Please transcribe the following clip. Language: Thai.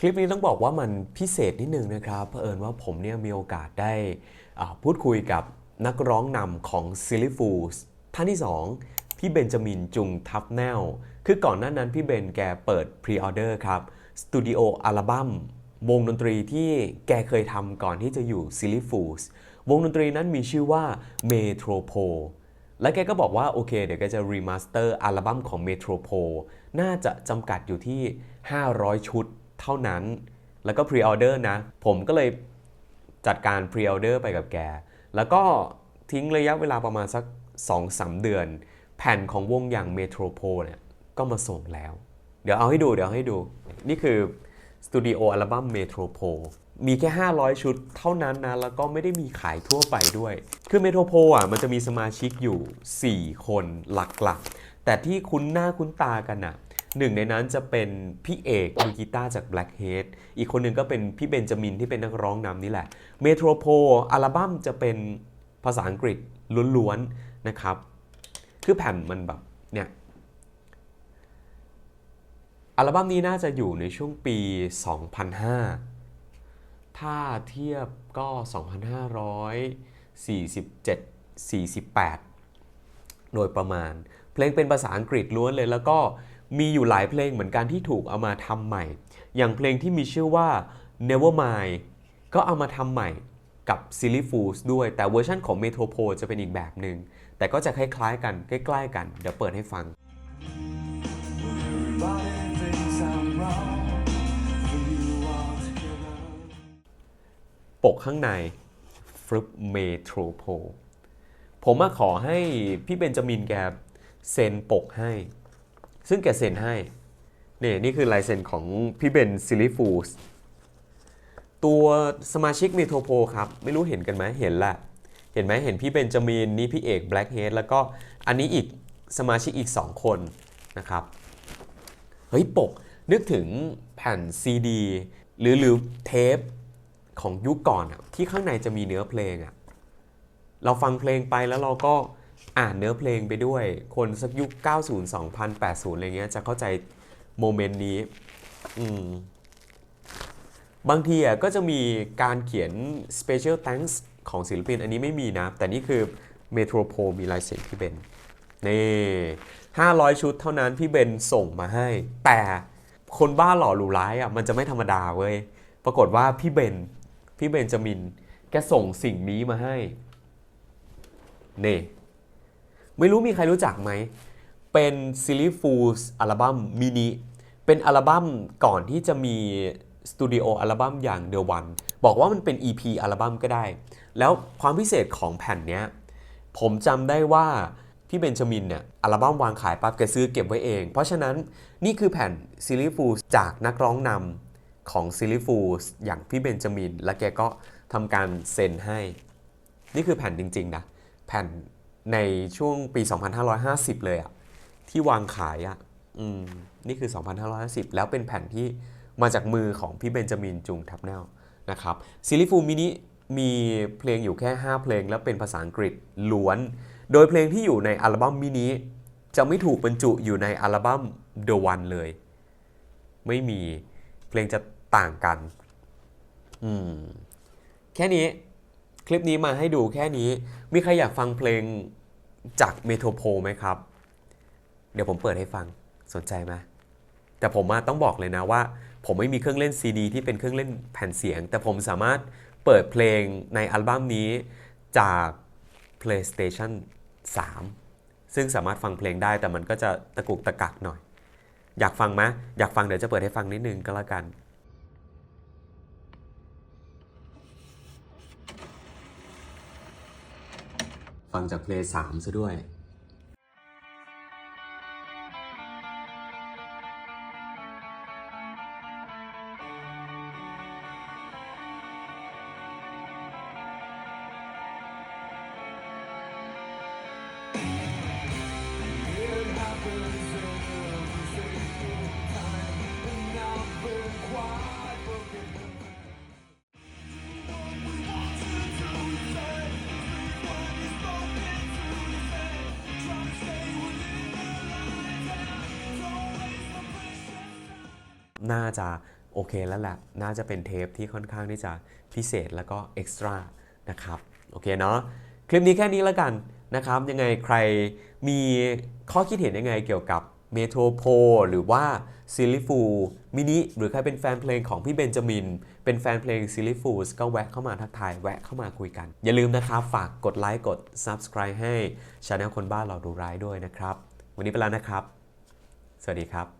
คลิปนี้ต้องบอกว่ามันพิเศษนิดนึงนะครับเผอิญว่าผมเนี่ยมีโอกาสได้พูดคุยกับนักร้องนำของ s i l l y Fools ท่านที่ 2 พี่เบนจามินจุงทับแนว คือก่อนหน้านั้นพี่เบนแกเปิดพรีออเดอร์ครับสตูดิโออัลบั้มวงดนตรีที่แกเคยทำก่อนที่จะอยู่ s i l l y Fools วงดนตรีนั้นมีชื่อว่า Metropole และแกก็บอกว่า โอเค เดี๋ยวแกจะรีมาสเตอร์อัลบั้มของ Metropole น่าจะจำกัดอยู่ที่ 500 ชุด เท่านั้น แล้วก็พรีออเดอร์นะ ผมก็เลยจัดการพรีออเดอร์ไปกับแก แล้วก็ทิ้งระยะเวลาประมาณสัก 2-3 เดือน แผ่นของวงอย่าง Metropole เนี่ยก็มาส่งแล้ว เดี๋ยวเอาให้ดูเดี๋ยวให้ดู นี่คือสตูดิโออัลบั้ม Metropole มีแค่ 500 ชุดเท่านั้นนะ แล้วก็ไม่ได้มีขายทั่วไปด้วย คือ Metropole อะมันจะมีสมาชิกอยู่ 4 คนหลักๆ แต่ที่คุ้นหน้าคุ้นตากันอะ หนึ่งในนั้นจะเป็นพี่เอกมือกีตาร์จาก Blackhead อีกคนหนึ่งก็เป็นพี่เบนจามินที่เป็นนักร้องนำนี่แหละ m e t r o p o l อัลบั้มจะเป็นภาษาอังกฤษล้วนๆนะครับ คือแผ่นมันแบบเนี่ยอัลบั้มนี้น่าจะอยู่ในช่วงปี 2005 ถ้าเทียบก็ 2547 48 โดยประมาณ เพลงเป็นภาษาอังกฤษล้วนเลยแล้วก็ มีอยู่หลายเพลงเหมือนกันที่ถูกเอามาทำใหม่ อย่างเพลงที่มีชื่อว่า Nevermind ก็เอามาทำใหม่กับ Silly Fools ด้วย แต่เวอร์ชันของ Metropole จะเป็นอีกแบบหนึ่ง แต่ก็จะคล้ายๆกัน ใกล้ๆกัน เดี๋ยวเปิดให้ฟัง want... ปกข้างในฟลุปเมโทรโพผมมาขอให้พี่เบนจามินแกเซ็นปกให้ ซึ่งแกเซ็นให้นี่นี่คือลายเซ็นของพี่เบนซิลิฟูสตัวสมาชิกเมโทรโพครับ ไม่รู้เห็นกันไหมเห็นแหละเห็นไหมเห็นพี่เบนจามินนี่พี่เอกแบล็กเฮดแล้วก็อันนี้อีกสมาชิกอีก 2 คนนะครับ เฮ้ยปกนึกถึงแผ่นซีดีหรือหรือเทปของยุคก่อนอะที่ข้างในจะมีเนื้อเพลงอะเราฟังเพลงไปแล้วเราก็ อ่านเนื้อเพลงไปด้วย คนสักยุค 90 2000 80 อะไรเงี้ยจะเข้าใจโมเมนต์นี้ อืมบางทีอะก็จะมีการเขียน special thanks ของศิลปิน อันนี้ไม่มีนะ แต่นี่คือ Metropole มีลายเซ็นพี่เบนนี่500 ชุดเท่านั้นพี่เบนส่งมาให้ แต่คนบ้าหล่อหรูร้ายอะมันจะไม่ธรรมดาเว้ย ปรากฏว่าพี่เบน พี่เบนจามิน แกส่งสิ่งนี้มาให้ นี่ ไม่รู้มีใครรู้จักไหม เป็น Silly Fools อัลบั้มมินิ เป็นอัลบั้มก่อนที่จะมีสตูดิโออัลบั้มอย่าง The One บอกว่ามันเป็น EP อัลบั้มก็ได้ แล้วความพิเศษของแผ่นเนี้ย ผมจำได้ว่าพี่เบนจามินเนี่ยอัลบั้มวางขายปั๊บแกซื้อเก็บไว้เอง เพราะฉะนั้นนี่คือแผ่นซิลิฟูสจากนักร้องนำของซิลิฟูสอย่างพี่เบนจามิน และแกก็ทำการเซ็นให้ นี่คือแผ่นจริงๆนะแผ่น ในช่วงปี 2550 เลยอะที่วางขายอะอืมนี่คือ 2550 แล้วเป็นแผ่นที่มาจากมือของพี่เบนจามินจุงทับแนวนะครับซิลิฟูมินิมีเพลงอยู่แค่ 5 เพลงแล้วเป็นภาษาอังกฤษล้วน โดยเพลงที่อยู่ในอัลบั้มมินิจะไม่ถูกบรรจุอยู่ในอัลบั้ม The One เลย ไม่มีเพลงจะต่างกัน อืม แค่นี้ คลิปนี้มาให้ดูแค่นี้ มีใครอยากฟังเพลง จากเมโทรโพไหมครับ เดี๋ยวผมเปิดให้ฟังสนใจไหมแต่ผมมาต้องบอกเลยนะว่า ผมไม่มีเครื่องเล่นซีดีที่เป็นเครื่องเล่นแผ่นเสียง แต่ผมสามารถเปิดเพลงในอัลบั้มนี้จาก PlayStation 3 ซึ่งสามารถฟังเพลงได้แต่มันก็จะตะกุกตะกักหน่อย อยากฟังไหมอยากฟังเดี๋ยวจะเปิดให้ฟังนิดนึงก็แล้วกัน ฟังจากเพลง3ซะด้วย น่าจะโอเคแล้วแหละ น่าจะเป็นเทปที่ค่อนข้างที่จะพิเศษแล้วก็เอ็กซ์ตร้านะครับ โอเคเนาะ คลิปนี้แค่นี้แล้วกันนะครับ ยังไงใครมีข้อคิดเห็นยังไงเกี่ยวกับเมโทรโพหรือว่าซิลิฟูมินิหรือใครเป็นแฟนเพลงของพี่เบนจามิน เป็นแฟนเพลงซิลิฟูสก็แวะเข้ามาทักทาย แวะเข้ามาคุยกัน อย่าลืมนะครับ ฝากกดไลค์กด Subscribe ให้ช anel คนบ้านเราดูร้ายด้วยนะครับ วันนี้ไปแล้วนะครับ สวัสดีครับ